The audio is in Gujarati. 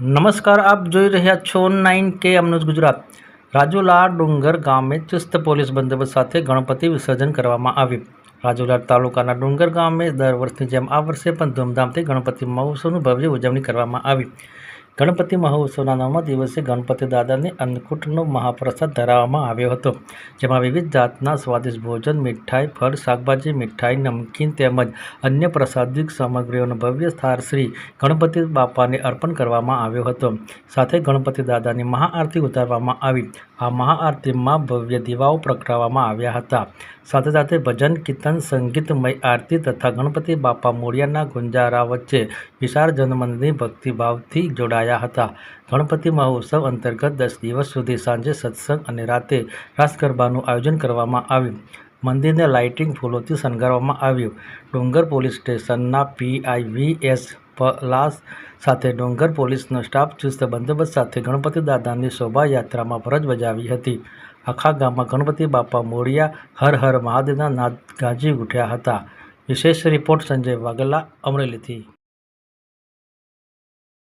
નમસ્કાર આપ જોઈ રહ્યા છો નાઇન કે અમનુજ ગુજરાત રાજુલા ડુંગર ગામે ચુસ્ત પોલીસ બંદોબસ્ત સાથે ગણપતિ વિસર્જન કરવામાં આવ્યું રાજુલા તાલુકાના ડુંગર ગામે દર વર્ષની જેમ આ વર્ષે પણ ધૂમધામથી ગણપતિ મહોત્સવનું ભવ્ય ઉજવણી કરવામાં આવી। ગણપતિ મહોત્સવના નવમા દિવસે ગણપતિ દાદાની અન્નકૂટનો મહાપ્રસાદ ધરાવવામાં આવ્યો હતો, જેમાં વિવિધ જાતના સ્વાદિષ્ટ ભોજન, મીઠાઈ, ફળ, શાકભાજી, મીઠાઈ, નમકીન તેમજ અન્ય પ્રસાદિક સામગ્રીઓનો ભવ્ય સ્થાર શ્રી ગણપતિ બાપાને અર્પણ કરવામાં આવ્યો હતો. સાથે ગણપતિ દાદાની મહાઆરતી ઉતારવામાં આવી. આ મહાઆરતીમાં ભવ્ય દીવાઓ પ્રગટાવવામાં આવ્યા હતા. સાથે સાથે ભજન, કીર્તન, સંગીતમય આરતી તથા ગણપતિ બાપા મોડિયાના ગુંજારા વચ્ચે વિશાળ જનમનની ભક્તિભાવથી જોડાયા હતા. ગણપતિ મહોત્સવ અંતર્ગત દસ દિવસ સુધી સાંજે સત્સંગ અને રાતે રાસ ગરબાનું આયોજન કરવામાં આવ્યું. મંદિરને લાઇટિંગ ફૂલોથી શણગારવામાં આવ્યું. ડુંગર પોલીસ સ્ટેશનના પીઆઈ વી એસ પલાસ સાથે ડુંગર પોલીસનો સ્ટાફ ચુસ્ત બંદોબસ્ત સાથે ગણપતિ દાદાની શોભાયાત્રામાં ફરજ બજાવી હતી. આખા ગામમાં ગણપતિ બાપા મોડિયા હર હર મહાદેવના નાદ ગાજી ઉઠ્યા હતા. વિશેષ રિપોર્ટ સંજય વાઘેલા, અમરેલીથી.